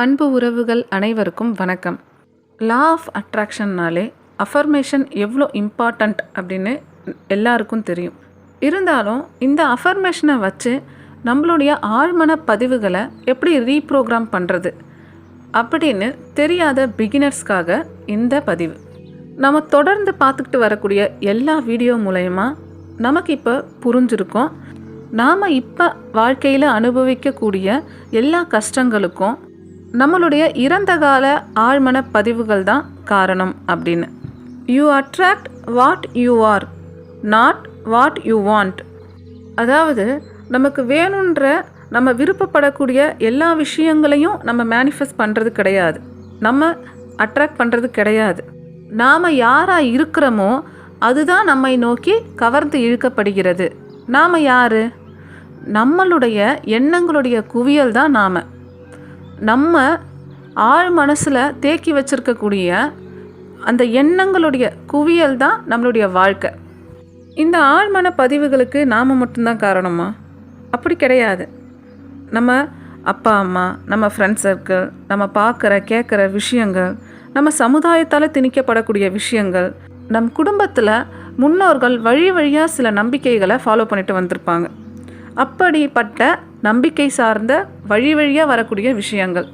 அன்பு உறவுகள் அனைவருக்கும் வணக்கம். லா ஆஃப் அட்ராக்ஷன்னாலே அஃபர்மேஷன் எவ்வளோ இம்பார்ட்டண்ட் அப்படின்னு எல்லாருக்கும் தெரியும். இருந்தாலும் இந்த அஃபர்மேஷனை வச்சு நம்மளுடைய ஆழ்மன பதிவுகளை எப்படி ரீப்ரோக்ராம் பண்ணுறது அப்படின்னு தெரியாத பிகினர்ஸ்க்காக இந்த பதிவு. நம்ம தொடர்ந்து பார்த்துக்கிட்டு வரக்கூடிய எல்லா வீடியோ மூலயமா நமக்கு இப்போ புரிஞ்சிருக்கோம். நாம் இப்போ வாழ்க்கையில் அனுபவிக்கக்கூடிய எல்லா கஷ்டங்களுக்கும் நம்மளுடைய இறந்த கால ஆழ்மன பதிவுகள் தான் காரணம் அப்படின்னு. You attract what you are not what you want அதாவது நமக்கு வேணுன்ற நம்ம விருப்பப்படக்கூடிய எல்லா விஷயங்களையும் நம்ம மேனிஃபெஸ்ட் பண்ணுறது கிடையாது. நம்ம அட்ராக்ட் பண்ணுறது கிடையாது. நாம் யாராக இருக்கிறோமோ அதுதான் நம்மை நோக்கி கவர்ந்து இழுக்கப்படுகிறது. நாம் யார்? நம்மளுடைய எண்ணங்களுடைய குவியல் தான் நாம். நம்ம ஆழ் மனசில் தேக்கி வச்சிருக்கக்கூடிய அந்த எண்ணங்களுடைய குவியல் தான் நம்மளுடைய வாழ்க்கை. இந்த ஆழ்மன பதிவுகளுக்கு நாம் மட்டும்தான் காரணமா? அப்படி கிடையாது. நம்ம அப்பா அம்மா நம்ம ஃப்ரெண்ட்ஸ் சர்க்கிள் நம்ம பார்க்குற கேட்குற விஷயங்கள் நம்ம சமுதாயத்தால் திணிக்கப்படக்கூடிய விஷயங்கள் நம் குடும்பத்தில் முன்னோர்கள் வழி வழியாக சில நம்பிக்கைகளை ஃபாலோ பண்ணிட்டு வந்திருப்பாங்க. அப்படிப்பட்ட நம்பிக்கை சார்ந்த வழி வழியாக வரக்கூடிய விஷயங்கள்.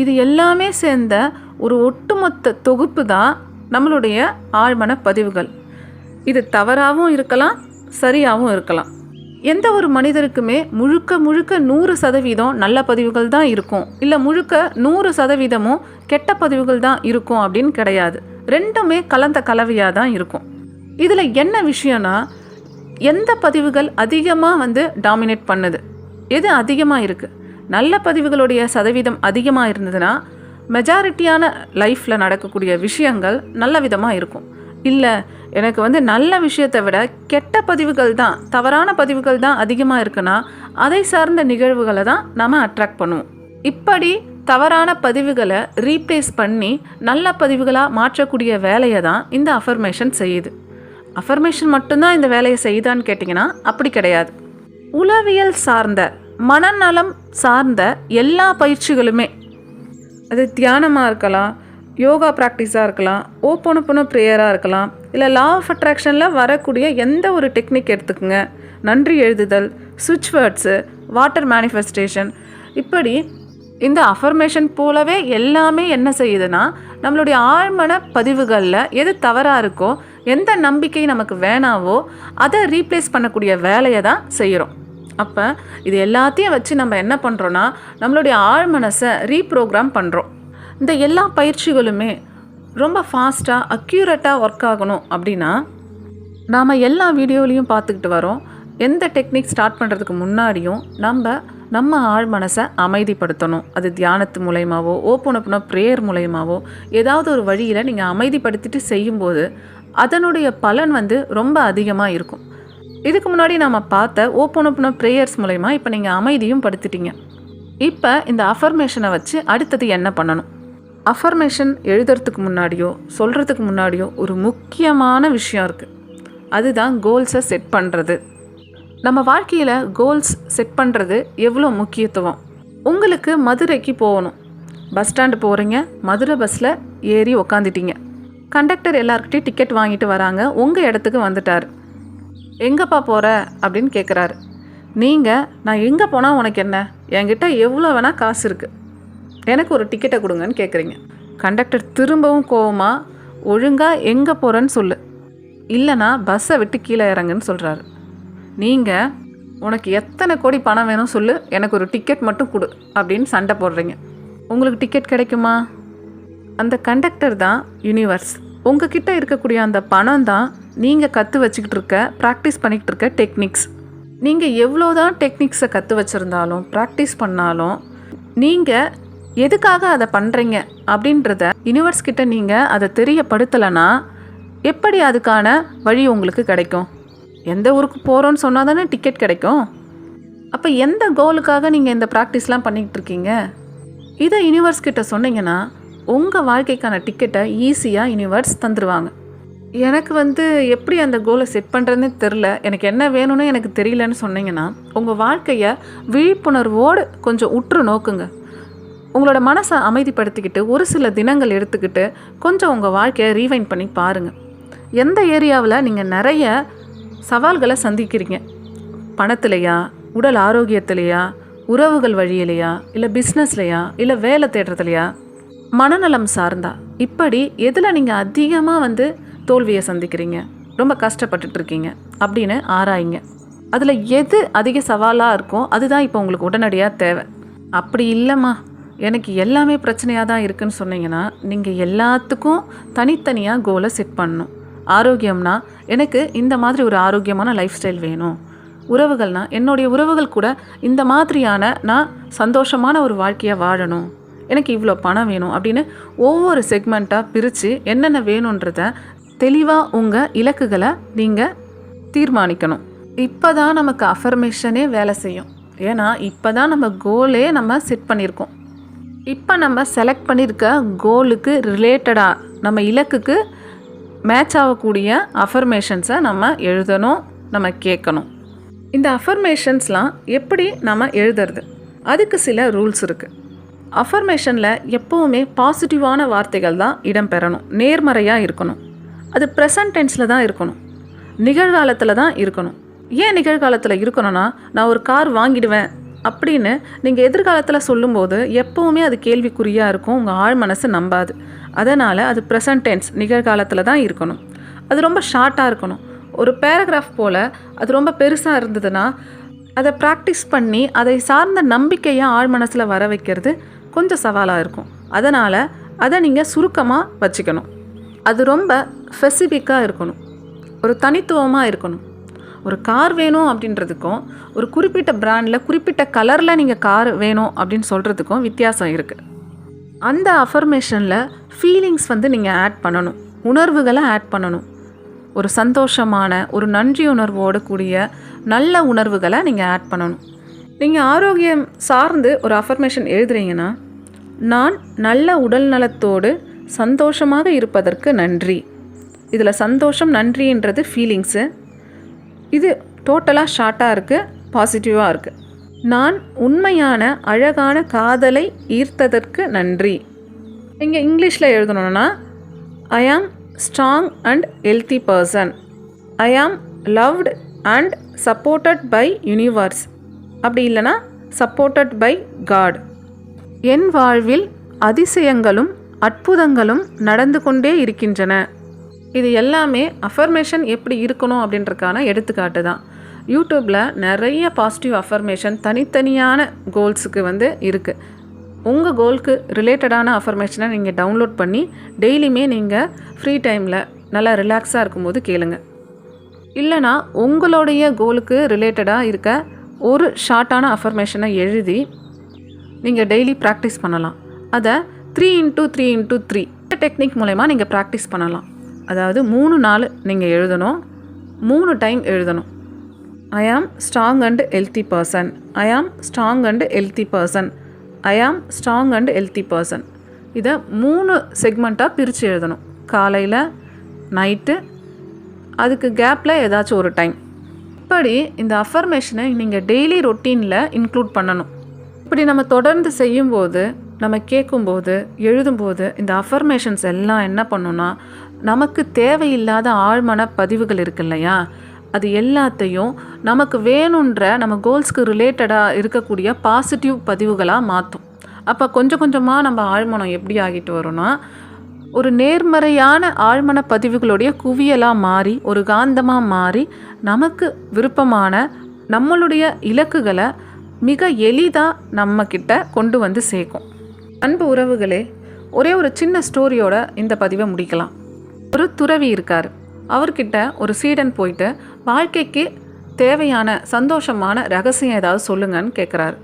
இது எல்லாமே சேர்ந்த ஒரு ஒட்டுமொத்த தொகுப்பு தான் நம்மளுடைய ஆழ்மன பதிவுகள். இது தவறாகவும் இருக்கலாம் சரியாகவும் இருக்கலாம். எந்த ஒரு மனிதருக்குமே முழுக்க முழுக்க நூறு சதவீதம் நல்ல பதிவுகள் தான் இருக்கும். இல்லை முழுக்க நூறு சதவீதமும் கெட்ட பதிவுகள் தான் இருக்கும் அப்படின்னு கிடையாது. ரெண்டுமே கலந்த கலவையாக தான் இருக்கும். இதில் என்ன விஷயம்னா எந்த பதிவுகள் அதிகமாக வந்து டாமினேட் பண்ணுது? எது அதிகமாக இருக்குது நல்ல பதிவுகளுடைய சதவீதம் அதிகமாக இருந்ததுன்னா மெஜாரிட்டியான லைஃப்பில் நடக்கக்கூடிய விஷயங்கள் நல்ல விதமாக இருக்கும். இல்லை எனக்கு வந்து நல்ல விஷயத்தை விட கெட்ட பதிவுகள் தான் தவறான பதிவுகள் தான் அதிகமாக இருக்குன்னா அதை சார்ந்த நிகழ்வுகளை தான் நம்ம அட்ராக்ட் பண்ணுவோம். இப்படி தவறான பதிவுகளை ரீப்ளேஸ் பண்ணி நல்ல பதிவுகளாக மாற்றக்கூடிய வேலையை தான் இந்த அஃபர்மேஷன் செய்யுது. அஃபர்மேஷன் மட்டும்தான் இந்த வேலையை செய்யுதான்னு கேட்டிங்கன்னா அப்படி கிடையாது. உளவியல் சார்ந்த மனநலம் சார்ந்த எல்லா பயிற்சிகளுமே. அது தியானமாக இருக்கலாம் யோகா ப்ராக்டிஸாக இருக்கலாம் ஓப்பனப்புன ப்ரேயராக இருக்கலாம். இல்லை லா ஆஃப் அட்ராக்ஷனில் வரக்கூடிய எந்த ஒரு டெக்னிக் எடுத்துக்கோங்க. நன்றி எழுதுதல் சுவிட்ச் வேர்ட்ஸு வாட்டர் மேனிஃபெஸ்டேஷன். இப்படி இந்த அஃபர்மேஷன் போலவே எல்லாமே என்ன செய்யுதுன்னா நம்மளுடைய ஆழ்மன பதிவுகளில் எது தவறாக இருக்கோ எந்த நம்பிக்கை நமக்கு வேணாவோ அதை ரீப்ளேஸ் பண்ணக்கூடிய வேலையை தான் செய்கிறோம் அப்போ இது எல்லாத்தையும் வச்சு நம்ம என்ன பண்ணுறோன்னா நம்மளுடைய ஆழ்மனசை ரீப்ரோக்ராம் பண்ணுறோம் இந்த எல்லா பயிற்சிகளுமே ரொம்ப ஃபாஸ்ட்டாக அக்யூரேட்டாக ஒர்க் ஆகணும் அப்படின்னா நாம் எல்லா வீடியோலையும் பார்த்துக்கிட்டு வரோம். எந்த டெக்னிக் ஸ்டார்ட் பண்ணுறதுக்கு முன்னாடியும் நம்ம நம்ம ஆழ் மனசை அமைதிப்படுத்தணும். அது தியானத்து மூலயமாவோ ஓப்பனப்புன ப்ரேயர் மூலயமாவோ ஏதாவது ஒரு வழியில் நீங்கள் அமைதிப்படுத்திட்டு செய்யும்போது அதனுடைய பலன் வந்து ரொம்ப அதிகமாக இருக்கும். இதுக்கு முன்னாடி நம்ம பார்த்த ஓப்பனப்புன ப்ரேயர்ஸ் மூலயமா இப்போ நீங்கள் அமைதியும் படுத்திட்டீங்க. இப்போ இந்த அஃபர்மேஷனை வச்சு அடுத்தது என்ன பண்ணணும்? அஃபர்மேஷன் எழுதுறதுக்கு முன்னாடியோ சொல்கிறதுக்கு முன்னாடியோ ஒரு முக்கியமான விஷயம் இருக்குது அதுதான் கோல்ஸை செட் பண்ணுறது நம்ம வாழ்க்கையில் கோல்ஸ் செட் பண்ணுறது எவ்வளோ முக்கியத்துவம்? உங்களுக்கு மதுரைக்கு போகணும். பஸ் ஸ்டாண்டு போகிறீங்க மதுரை பஸ்ஸில் ஏறி உக்காந்துட்டீங்க. கண்டக்டர் எல்லாருக்கிட்டையும் டிக்கெட் வாங்கிட்டு வராங்க. உங்கள் இடத்துக்கு வந்துட்டார். எங்கப்பா போகிற அப்படின்னு கேட்குறாரு நீங்கள் நான் எங்கே போனால் உனக்கு என்ன? என்கிட்ட எவ்வளோ வேணால் காசு இருக்குது எனக்கு ஒரு டிக்கெட்டை கொடுங்கன்னு கேட்குறீங்க கண்டக்டர் திரும்பவும் கோவமாக ஒழுங்காக எங்கே போகிறேன்னு சொல்லு. இல்லைனா பஸ்ஸை விட்டு கீழே இறங்குன்னு சொல்கிறாரு நீங்கள் உனக்கு எத்தனை கோடி பணம் வேணும் சொல்லு. எனக்கு ஒரு டிக்கெட் மட்டும் கொடு அப்படின்னு சண்டை போடுறீங்க. உங்களுக்கு டிக்கெட் கிடைக்குமா? அந்த கண்டக்டர் தான் யூனிவர்ஸ் உங்ககிட்ட இருக்கக்கூடிய அந்த பணம் தான் நீங்கள் கற்று வச்சுக்கிட்டு இருக்க ப்ராக்டிஸ் பண்ணிக்கிட்டு இருக்க டெக்னிக்ஸ் நீங்கள் எவ்வளோ தான் டெக்னிக்ஸை கற்று வச்சுருந்தாலும் ப்ராக்டிஸ் பண்ணாலும் நீங்கள் எதுக்காக அதை பண்ணுறீங்க அப்படின்றத யூனிவர்ஸ் கிட்ட நீங்கள் அதை தெரியப்படுத்தலைன்னா எப்படி அதுக்கான வழி உங்களுக்கு கிடைக்கும்? எந்த ஊருக்கு போகிறோன்னு சொன்னால் தானே டிக்கெட் கிடைக்கும்? அப்போ எந்த கோலுக்காக நீங்கள் இந்த ப்ராக்டிஸ்லாம் பண்ணிக்கிட்டு இருக்கீங்க இதை யூனிவர்ஸ் கிட்ட சொன்னீங்கன்னா உங்கள் வாழ்க்கைக்கான டிக்கெட்டை ஈஸியாக யூனிவர்ஸ் தந்துடுவாங்க எனக்கு வந்து எப்படி அந்த கோலை செட் பண்ணுறதுன்னு தெரில எனக்கு என்ன வேணும்னு எனக்கு தெரியலன்னு சொன்னீங்கன்னா உங்கள் வாழ்க்கையை விழிப்புணர்வோடு கொஞ்சம் உற்று நோக்குங்க. உங்களோட மனசை அமைதிப்படுத்திக்கிட்டு ஒரு சில தினங்கள் எடுத்துக்கிட்டு கொஞ்சம் உங்கள் வாழ்க்கையை ரீவைண்ட் பண்ணி பாருங்கள் எந்த ஏரியாவில் நீங்கள் நிறைய சவால்களை சந்திக்கிறீங்க? பணத்திலையா உடல் ஆரோக்கியத்திலையா உறவுகள் வழியிலையா இல்லை பிஸ்னஸ்லையா இல்லை வேலை தேடுறதுலையா? மனநலம் சார்ந்தா. இப்படி எதில் நீங்கள் அதிகமாக வந்து தோல்வியை சந்திக்கிறீங்க. ரொம்ப கஷ்டப்பட்டுட்டு இருக்கீங்க அப்படின்னு ஆராயிங்க. அதில் எது அதிக சவாலாக இருக்கோ அதுதான் இப்போ உங்களுக்கு உடனடியாக தேவை. அப்படி இல்லைம்மா. எனக்கு எல்லாமே பிரச்சனையாக தான் இருக்குன்னு சொன்னீங்கன்னா நீங்கள் எல்லாத்துக்கும் தனித்தனியாக கோலை செட் பண்ணணும். ஆரோக்கியம்னா எனக்கு இந்த மாதிரி ஒரு ஆரோக்கியமான லைஃப் ஸ்டைல் வேணும். உறவுகள்னா என்னுடைய உறவுகள் கூட இந்த மாதிரியான நான் சந்தோஷமான ஒரு வாழ்க்கையை வாழணும். எனக்கு இவ்வளோ பணம் வேணும் அப்படின்னு ஒவ்வொரு செக்மெண்ட்டாக பிரித்து என்னென்ன வேணுன்றத தெளிவாக உங்கள் இலக்குகளை நீங்கள் தீர்மானிக்கணும். இப்போ தான் நமக்கு அஃபர்மேஷனே வேலை செய்யும். ஏன்னா இப்போ தான் நம்ம கோலே நம்ம செட் பண்ணியிருக்கோம். இப்போ நம்ம செலக்ட் பண்ணியிருக்க கோலுக்கு ரிலேட்டடாக நம்ம இலக்குக்கு மேட்ச் ஆகக்கூடிய அஃபர்மேஷன்ஸை நம்ம எழுதணும் நம்ம கேட்கணும். இந்த அஃபர்மேஷன்ஸ்லாம் எப்படி நம்ம எழுதுறது? அதுக்கு சில ரூல்ஸ் இருக்குது அஃபர்மேஷனில் எப்போவுமே பாசிட்டிவான வார்த்தைகள் தான் இடம்பெறணும். நேர்மறையாக இருக்கணும். அது ப்ரெசன்ட் டென்ஸில் தான் இருக்கணும். நிகழ்காலத்தில் தான் இருக்கணும். ஏன் நிகழ்காலத்தில் இருக்கணும்னா நான் ஒரு கார் வாங்கிடுவேன் அப்படின்னு நீங்கள் எதிர்காலத்தில் சொல்லும்போது எப்போவுமே அது கேள்விக்குறியாக இருக்கும் உங்கள் ஆழ் மனசு நம்பாது. அதனால் அது ப்ரெசன்ட் டென்ஸ் நிகழ்காலத்தில் தான் இருக்கணும். அது ரொம்ப ஷார்ட்டாக இருக்கணும். ஒரு பேராகிராஃப் போல் அது ரொம்ப பெருசாக இருந்ததுன்னா அதை ப்ராக்டிஸ் பண்ணி அதை சார்ந்த நம்பிக்கையை ஆழ் மனசில் வர வைக்கிறது கொஞ்சம் சவாலாக இருக்கும். அதனால் அதை நீங்கள் சுருக்கமாக வச்சுக்கணும். அது ரொம்ப ஸ்பெசிஃபிக்காக இருக்கணும். ஒரு தனித்துவமாக இருக்கணும். ஒரு கார் வேணும் அப்படின்றதுக்கும் ஒரு குறிப்பிட்ட பிராண்டில் குறிப்பிட்ட கலரில் நீங்கள் கார் வேணும் அப்படின்னு சொல்கிறதுக்கும் வித்தியாசம் இருக்குது அந்த அஃபர்மேஷனில் ஃபீலிங்ஸ் வந்து நீங்கள் ஆட் பண்ணணும். உணர்வுகளை ஆட் பண்ணணும். ஒரு சந்தோஷமான ஒரு நன்றி உணர்வோடு கூடிய நல்ல உணர்வுகளை நீங்கள் ஆட் பண்ணணும். நீங்கள் ஆரோக்கியம் சார்ந்து ஒரு அஃபர்மேஷன் எழுதுறீங்கன்னா நான் நல்ல உடல் நலத்தோடு சந்தோஷமாக இருப்பதற்கு நன்றி. இதில் சந்தோஷம் நன்றின்றது ஃபீலிங்ஸு இது டோட்டலாக ஷார்ட்டாக இருக்குது பாசிட்டிவாக இருக்குது நான் உண்மையான அழகான காதலை ஈர்த்ததற்கு நன்றி. நீங்கள் இங்கிலீஷில் எழுதணுன்னா I am strong and healthy person I am loved and supported by universe அப்படி இல்லைன்னா சப்போர்ட்டட் பை காட் என் வாழ்வில் அதிசயங்களும் அற்புதங்களும் நடந்து கொண்டே இருக்கின்றன. இது எல்லாமே அஃபர்மேஷன் எப்படி இருக்கணும் அப்படின்றக்கான எடுத்துக்காட்டு தான். யூடியூப்பில் நிறைய பாசிட்டிவ் அஃபர்மேஷன் தனித்தனியான கோல்ஸுக்கு வந்து இருக்குது உங்கள் கோலுக்கு ரிலேட்டடான அஃபர்மேஷனை நீங்கள் டவுன்லோட் பண்ணி டெய்லியுமே நீங்கள் ஃப்ரீ டைமில் நல்லா ரிலாக்ஸாக இருக்கும்போது கேளுங்க. இல்லைனா உங்களுடைய கோலுக்கு ரிலேட்டடாக இருக்க ஒரு ஷார்ட்டான அஃபர்மேஷனை எழுதி நீங்கள் டெய்லி ப்ராக்டிஸ் பண்ணலாம். அதை three into three into three technique மூலயமா நீங்கள் ப்ராக்டிஸ் பண்ணலாம். அதாவது மூணு நாள் நீங்கள் எழுதணும். மூணு டைம் எழுதணும். I am strong and healthy person I am strong and healthy person I am strong and healthy person இதை மூணு செக்மெண்ட்டாக பிரித்து எழுதணும். காலையில் நைட்டு அதுக்கு கேப்பில் ஏதாச்சும் ஒரு டைம் இப்படி இந்த அஃபர்மேஷனை நீங்கள் டெய்லி ரொட்டீனில் இன்க்ளூட் பண்ணணும். இப்படி நம்ம தொடர்ந்து செய்யும்போது நம்ம கேட்கும்போது எழுதும்போது இந்த அஃபர்மேஷன்ஸ் எல்லாம் என்ன பண்ணுன்னா நமக்கு தேவையில்லாத ஆழ்மன பதிவுகள் இருக்கு இல்லையா அது எல்லாத்தையும் நமக்கு வேணுன்ற நம்ம கோல்ஸ்க்கு ரிலேட்டடாக இருக்கக்கூடிய பாசிட்டிவ் பதிவுகளாக மாற்றும் அப்போ கொஞ்சம் கொஞ்சமாக நம்ம ஆழ்மனம் எப்படி ஆகிட்டு வரும்னா ஒரு நேர்மறையான ஆழ்மன பதிவுகளுடைய குவியலாக மாறி ஒரு காந்தமாக மாறி நமக்கு விருப்பமான நம்மளுடைய இலக்குகளை மிக எளிதாக நம்மக்கிட்ட கொண்டு வந்து சேர்க்கும். அன்பு உறவுகளே ஒரே ஒரு சின்ன ஸ்டோரியோட இந்த பதிவை முடிக்கலாம். ஒரு துறவி இருக்கார். அவர்கிட்ட ஒரு சீடன் போயிட்டு வாழ்க்கைக்கு தேவையான சந்தோஷமான ரகசியம் ஏதாவது சொல்லுங்கன்னு கேட்குறாரு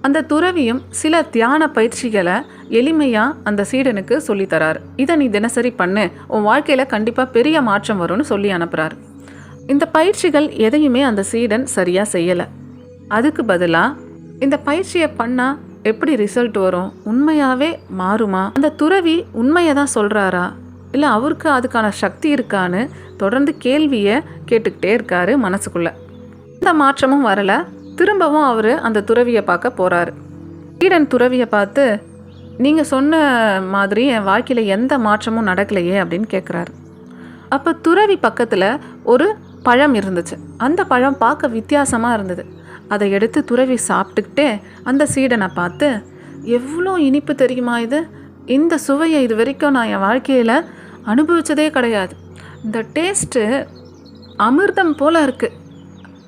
அந்த துறவியும் சில தியான பயிற்சிகளை எளிமையாக அந்த சீடனுக்கு சொல்லித்தரார் இதை நீ தினசரி பண்ணு. உன் வாழ்க்கையில் கண்டிப்பாக பெரிய மாற்றம் வரும்னு சொல்லி அனுப்புகிறார் இந்த பயிற்சிகள் எதையுமே அந்த சீடன் சரியாக செய்யலை. அதுக்கு பதிலாக இந்த பயிற்சியை பண்ணால் எப்படி ரிசல்ட் வரும்? உண்மையாகவே மாறுமா? அந்த துறவி உண்மையை தான் சொல்கிறாரா இல்லை அவருக்கு அதுக்கான சக்தி இருக்கான்னு தொடர்ந்து கேள்வியை கேட்டுக்கிட்டே இருக்காரு மனசுக்குள்ளே. எந்த மாற்றமும் வரலை. திரும்பவும் அவர் அந்த துறவியை பார்க்க போகிறாரு கீடன் துறவியை பார்த்து நீங்கள் சொன்ன மாதிரி என் வாழ்க்கையில் எந்த மாற்றமும் நடக்கலையே அப்படின்னு கேட்குறாரு அப்போ துறவி பக்கத்தில் ஒரு பழம் இருந்துச்சு. அந்த பழம் பார்க்க வித்தியாசமாக இருந்தது. அதை எடுத்து துறவி சாப்பிட்டுக்கிட்டே அந்த சீடனை பார்த்து எவ்வளோ இனிப்பு தெரியுமா இது? இந்த சுவையை இது வரைக்கும் நான் என் வாழ்க்கையில் அனுபவித்ததே கிடையாது. இந்த டேஸ்ட்டு அமிர்தம் போல் இருக்குது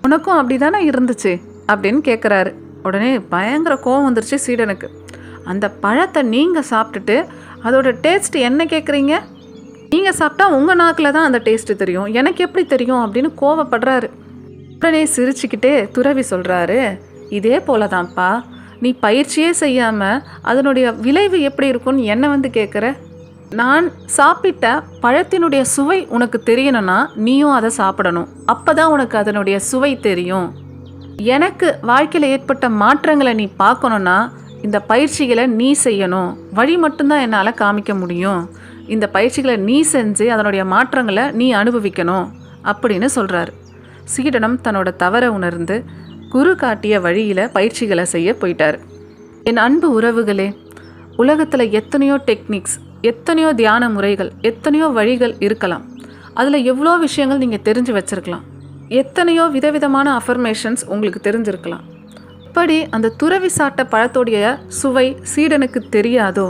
உனக்கும் அப்படி தானே இருந்துச்சு? அப்படின்னு கேட்குறாரு உடனே பயங்கர கோவம் வந்துருச்சு சீடனுக்கு. அந்த பழத்தை நீங்கள் சாப்பிட்டுட்டு அதோட டேஸ்ட் என்ன கேட்குறீங்க நீங்கள் சாப்பிட்டா உங்கள் நாக்கில் தான் அந்த டேஸ்ட்டு தெரியும். எனக்கு எப்படி தெரியும் அப்படின்னு கோவப்படுறாரு. உடனே சிரிச்சுக்கிட்டே துறவி சொல்கிறாரு இதே போல தான்ப்பா நீ பயிற்சியே செய்யாமல் அதனுடைய விளைவு எப்படி இருக்கும்னு என்ன வந்து கேட்குற நான் சாப்பிட்ட பழத்தினுடைய சுவை உனக்கு தெரியணும்னா நீயும் அதை சாப்பிடணும். அப்போ தான் உனக்கு அதனுடைய சுவை தெரியும். எனக்கு வாழ்க்கையில் ஏற்பட்ட மாற்றங்களை நீ பார்க்கணுன்னா இந்த பயிற்சிகளை நீ செய்யணும். வழி மட்டும்தான் என்னால் காமிக்க முடியும். இந்த பயிற்சிகளை நீ செஞ்சு அதனுடைய மாற்றங்களை நீ அனுபவிக்கணும் அப்படின்னு சொல்கிறாரு சீடனம் தன்னோட தவறை உணர்ந்து குரு காட்டிய வழியில் பயிற்சிகளை செய்ய போயிட்டார். என் அன்பு உறவுகளே உலகத்தில் எத்தனையோ டெக்னிக்ஸ் எத்தனையோ தியான முறைகள் எத்தனையோ வழிகள் இருக்கலாம். அதில் எவ்வளோ விஷயங்கள் நீங்கள் தெரிஞ்சு வச்சிருக்கலாம். எத்தனையோ விதவிதமான அஃபர்மேஷன்ஸ் உங்களுக்கு தெரிஞ்சிருக்கலாம். இப்படி அந்த துறவி சாட்ட பழத்தோடைய சுவை சீடனுக்கு தெரியாதோ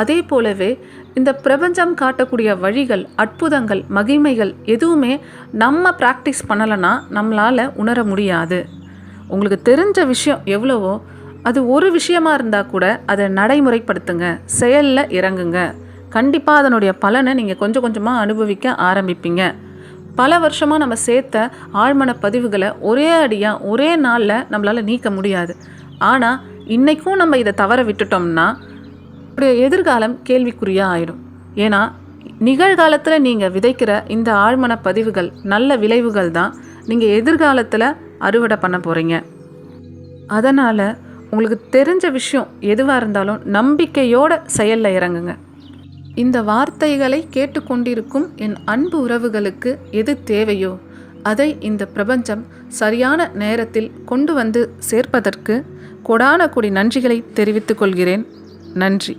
அதே போலவே இந்த பிரபஞ்சம் காட்டக்கூடிய வழிகள் அற்புதங்கள் மகிமைகள் எதுவுமே நம்ம ப்ராக்டிஸ் பண்ணலைன்னா நம்மளால் உணர முடியாது. உங்களுக்கு தெரிஞ்ச விஷயம் எவ்வளவோ அது ஒரு விஷயமா இருந்தால் கூட அதை நடைமுறைப்படுத்துங்க செயலில் இறங்குங்க. கண்டிப்பாக அதனுடைய பலனை நீங்கள் கொஞ்சம் கொஞ்சமாக அனுபவிக்க ஆரம்பிப்பீங்க. பல வருஷமாக நம்ம சேர்த்த ஆழ்மன பதிவுகளை ஒரே அடியாக ஒரே நாளில் நம்மளால் நீக்க முடியாது. ஆனால் இன்றைக்கும் நம்ம இதை தவற விட்டுட்டோம்னா உடைய எதிர்காலம் கேள்விக்குறியாக ஆயிடும். ஏன்னா நிகழ்காலத்தில் நீங்கள் விதைக்கிற இந்த ஆழ்மன பதிவுகள் நல்ல விளைவுகள் தான் நீங்கள் எதிர்காலத்தில் அறுவடை பண்ண போகிறீங்க அதனால் உங்களுக்கு தெரிஞ்ச விஷயம் எதுவாக இருந்தாலும் நம்பிக்கையோட செயலில் இறங்குங்க. இந்த வார்த்தைகளை கேட்டுக்கொண்டிருக்கும் என் அன்பு உறவுகளுக்கு எது தேவையோ அதை இந்த பிரபஞ்சம் சரியான நேரத்தில் கொண்டு வந்து சேர்ப்பதற்கு கொடான கொடி நன்றிகளை தெரிவித்துக் கொள்கிறேன். நன்றி.